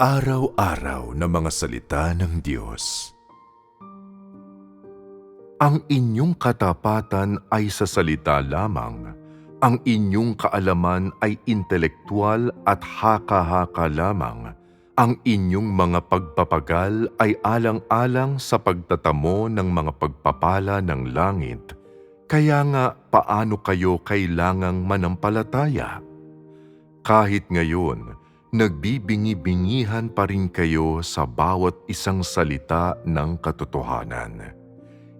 Araw-araw na mga salita ng Diyos. Ang inyong katapatan ay sa salita lamang. Ang inyong kaalaman ay intelektual at haka-haka lamang. Ang inyong mga pagpapagal ay alang-alang sa pagtatamo ng mga pagpapala ng langit. Kaya nga paano kayo kailangang manampalataya? Kahit ngayon, nagbibingi-bingihan pa rin kayo sa bawat isang salita ng katotohanan.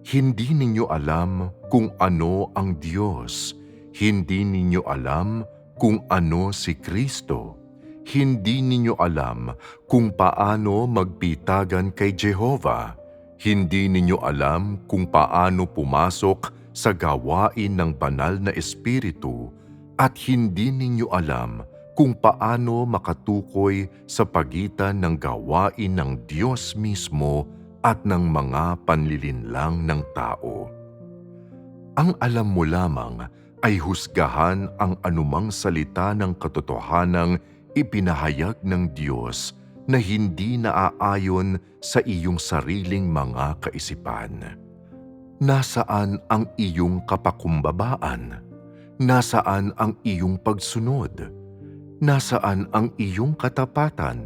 Hindi ninyo alam kung ano ang Diyos. Hindi ninyo alam kung ano si Kristo. Hindi ninyo alam kung paano magpitagan kay Jehova. Hindi ninyo alam kung paano pumasok sa gawain ng banal na espiritu at hindi ninyo alam kung paano makatukoy sa pagitan ng gawain ng Diyos mismo at ng mga panlilinlang ng tao. Ang alam mo lamang ay husgahan ang anumang salita ng katotohanang ipinahayag ng Diyos na hindi naaayon sa iyong sariling mga kaisipan. Nasaan ang iyong kapakumbabaan? Nasaan ang iyong pagsunod? Nasaan ang iyong katapatan?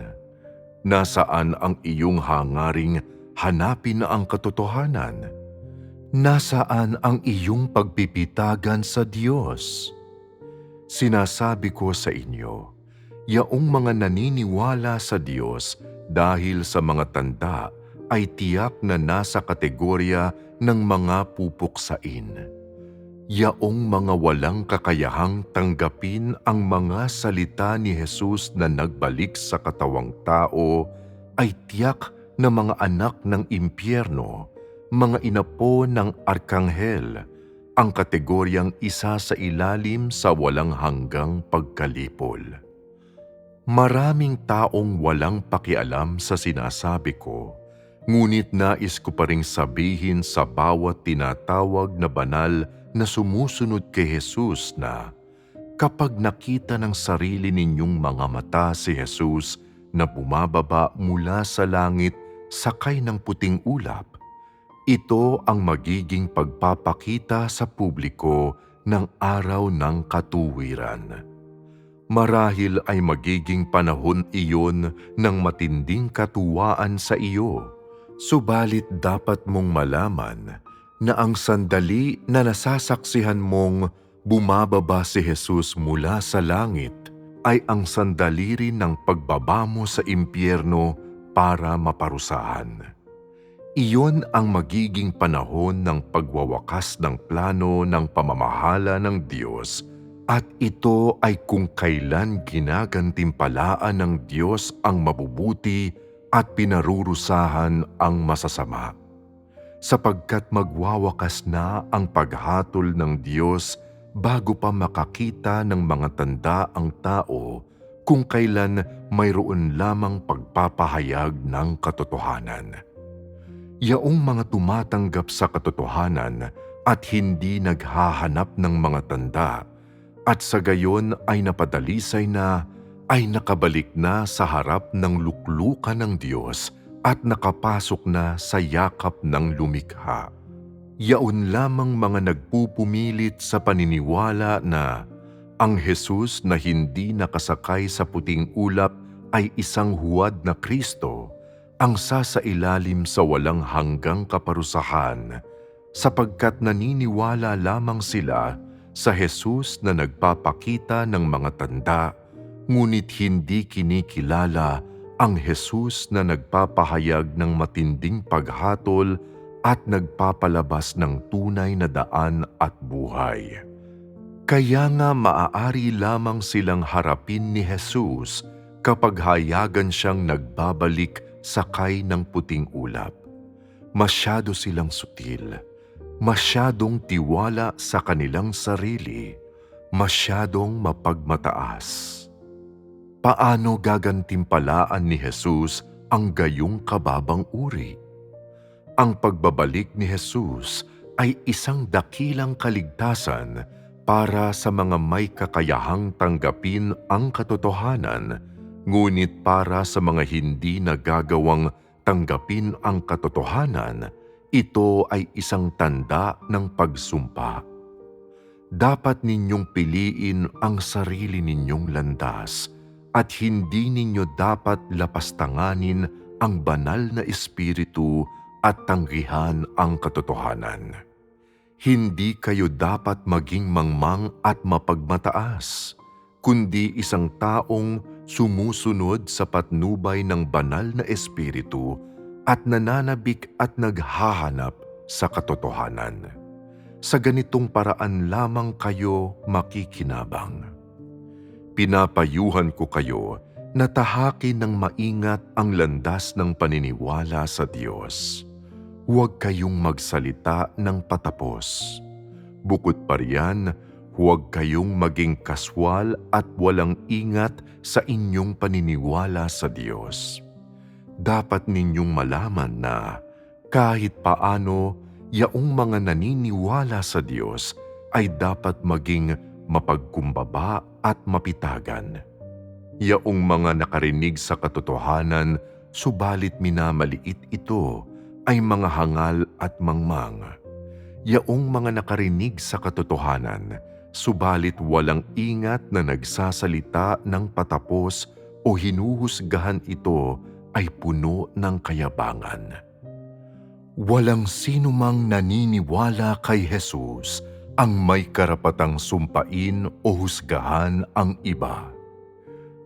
Nasaan ang iyong hangaring hanapin na ang katotohanan? Nasaan ang iyong pagpipitagan sa Diyos? Sinasabi ko sa inyo, yaong mga naniniwala sa Diyos dahil sa mga tanda ay tiyak na nasa kategorya ng mga pupuksain. Yaong mga walang kakayahang tanggapin ang mga salita ni Jesus na nagbalik sa katawang tao ay tiyak na mga anak ng impyerno, mga inapo ng arkanghel, ang kategoryang isa sa ilalim sa walang hanggang pagkalipol. Maraming taong walang pakialam sa sinasabi ko, ngunit nais ko pa ring sabihin sa bawat tinatawag na banal na sumusunod kay Jesus na kapag nakita ng sarili ninyong mga mata si Jesus na bumababa mula sa langit sakay ng puting ulap, ito ang magiging pagpapakita sa publiko ng araw ng katuwiran. Marahil ay magiging panahon iyon ng matinding katuwaan sa iyo, subalit dapat mong malaman na ang sandali na nasasaksihan mong bumababa si Jesus mula sa langit ay ang sandali rin ng pagbaba mo sa impyerno para maparusahan. Iyon ang magiging panahon ng pagwawakas ng plano ng pamamahala ng Diyos at ito ay kung kailan ginagantimpalaan ng Diyos ang mabubuti at pinarurusahan ang masasama. Sapagkat magwawakas na ang paghatol ng Diyos bago pa makakita ng mga tanda ang tao kung kailan mayroon lamang pagpapahayag ng katotohanan. Yaong mga tumatanggap sa katotohanan at hindi naghahanap ng mga tanda at sa gayon ay napadalisay na ay nakabalik na sa harap ng luklukan ng Diyos at nakapasok na sa yakap ng lumikha. Yaon lamang mga nagpupumilit sa paniniwala na ang Jesus na hindi nakasakay sa puting ulap ay isang huwad na Kristo ang sasailalim sa walang hanggang kaparusahan sapagkat naniniwala lamang sila sa Jesus na nagpapakita ng mga tanda ngunit hindi kinikilala ang Jesus na nagpapahayag ng matinding paghatol at nagpapalabas ng tunay na daan at buhay. Kaya nga maaari lamang silang harapin ni Jesus kapag hayagan siyang nagbabalik sakay ng puting ulap. Masyado silang sutil, masyadong tiwala sa kanilang sarili, masyadong mapagmataas. Paano gagantimpalaan ni Jesus ang gayong kababang uri? Ang pagbabalik ni Jesus ay isang dakilang kaligtasan para sa mga may kakayahang tanggapin ang katotohanan Ngunit para sa mga hindi nagagawang tanggapin ang katotohanan, ito ay isang tanda ng pagsumpa. Dapat ninyong piliin ang sarili ninyong landas at hindi ninyo dapat lapastanganin ang banal na espiritu at tanggihan ang katotohanan. Hindi kayo dapat maging mangmang at mapagmataas, kundi isang taong sumusunod sa patnubay ng banal na espiritu at nananabik at naghahanap sa katotohanan. Sa ganitong paraan lamang kayo makikinabang. Pinapayuhan ko kayo na tahakin ng maingat ang landas ng paniniwala sa Diyos. Huwag kayong magsalita ng patapos. Bukod pa riyan, huwag kayong maging kaswal at walang ingat sa inyong paniniwala sa Diyos. Dapat ninyong malaman na kahit paano, yaong mga naniniwala sa Diyos ay dapat maging mapagkumbaba at mapitagan. Yaong mga nakarinig sa katotohanan, subalit minamaliit ito, ay mga hangal at mangmang. Yaong mga nakarinig sa katotohanan, subalit walang ingat na nagsasalita ng patapos o hinuhusgahan ito ay puno ng kayabangan. Walang sinumang naniniwala kay Jesus ang may karapatang sumpain o husgahan ang iba.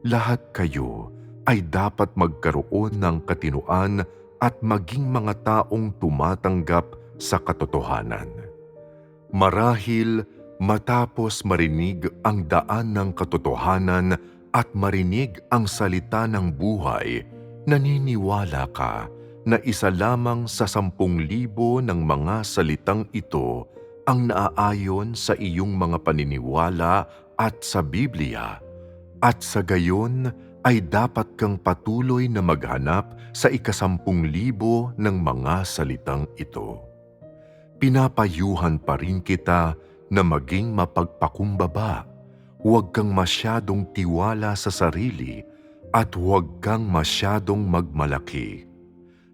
Lahat kayo ay dapat magkaroon ng katinuan at maging mga taong tumatanggap sa katotohanan. Marahil matapos marinig ang daan ng katotohanan at marinig ang salita ng buhay, naniniwala ka na isa lamang sa sampung libo ng mga salitang ito ang naaayon sa iyong mga paniniwala at sa Biblia, at sa gayon ay dapat kang patuloy na maghanap sa ikasampung libo ng mga salitang ito. Pinapayuhan pa rin kita na maging mapagpakumbaba. Huwag kang masyadong tiwala sa sarili at huwag kang masyadong magmalaki.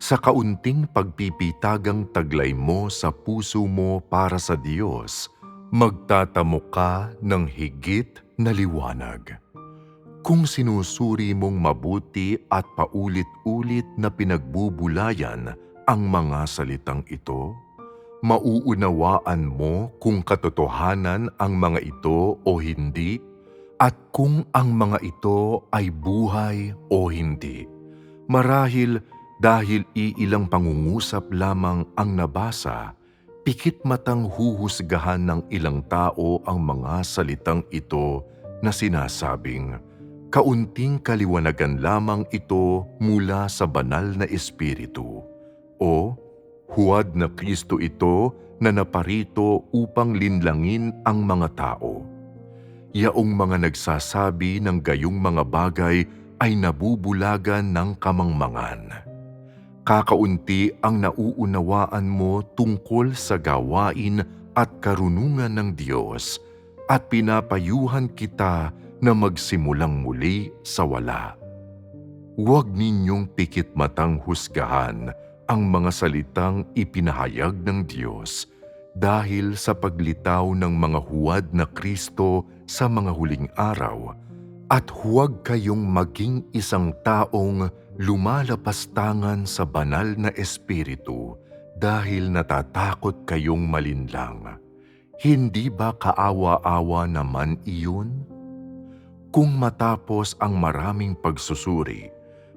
Sa kaunting pagpipitagang taglay mo sa puso mo para sa Diyos, magtatamo ka ng higit na liwanag. Kung sinusuri mong mabuti at paulit-ulit na pinagbubulayan ang mga salitang ito, mauunawaan mo kung katotohanan ang mga ito o hindi at kung ang mga ito ay buhay o hindi. Marahil dahil iilang pangungusap lamang ang nabasa, pikit matang huhusgahan ng ilang tao ang mga salitang ito na sinasabing, kaunting kaliwanagan lamang ito mula sa banal na espiritu o huwad na Kristo ito na naparito upang linlangin ang mga tao. Yaong mga nagsasabi ng gayong mga bagay ay nabubulagan ng kamangmangan. Kakaunti ang nauunawaan mo tungkol sa gawain at karunungan ng Diyos at pinapayuhan kita na magsimulang muli sa wala. Huwag ninyong pikit matang husgahan ang mga salitang ipinahayag ng Diyos dahil sa paglitaw ng mga huwad na Kristo sa mga huling araw at huwag kayong maging isang taong lumalapastangan sa banal na espiritu dahil natatakot kayong malinlang. Hindi ba kaawa-awa naman iyon? Kung matapos ang maraming pagsusuri,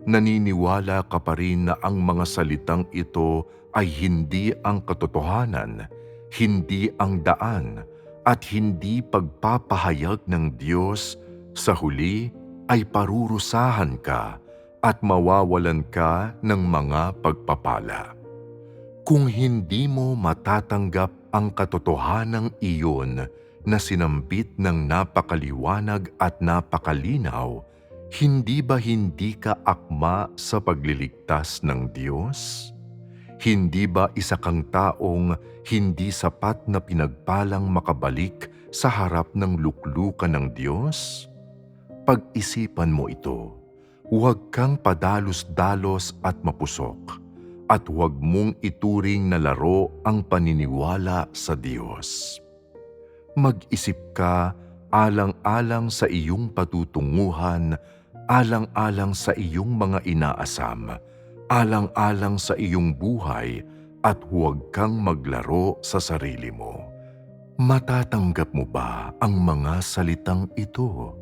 naniniwala ka pa rin na ang mga salitang ito ay hindi ang katotohanan, hindi ang daan, at hindi pagpapahayag ng Diyos, sa huli ay parurusahan ka at mawawalan ka ng mga pagpapala. Kung hindi mo matatanggap ang katotohanang iyon na sinampit ng napakaliwanag at napakalinaw, hindi ba hindi ka akma sa pagliligtas ng Diyos? Hindi ba isa kang taong hindi sapat na pinagpalang makabalik sa harap ng luklukan ng Diyos? Pag-isipan mo ito Huwag kang padalos-dalos at mapusok, at huwag mong ituring na laro ang paniniwala sa Diyos. Mag-isip ka alang-alang sa iyong patutunguhan, alang-alang sa iyong mga inaasam, alang-alang sa iyong buhay, at huwag kang maglaro sa sarili mo. Matatanggap mo ba ang mga salitang ito?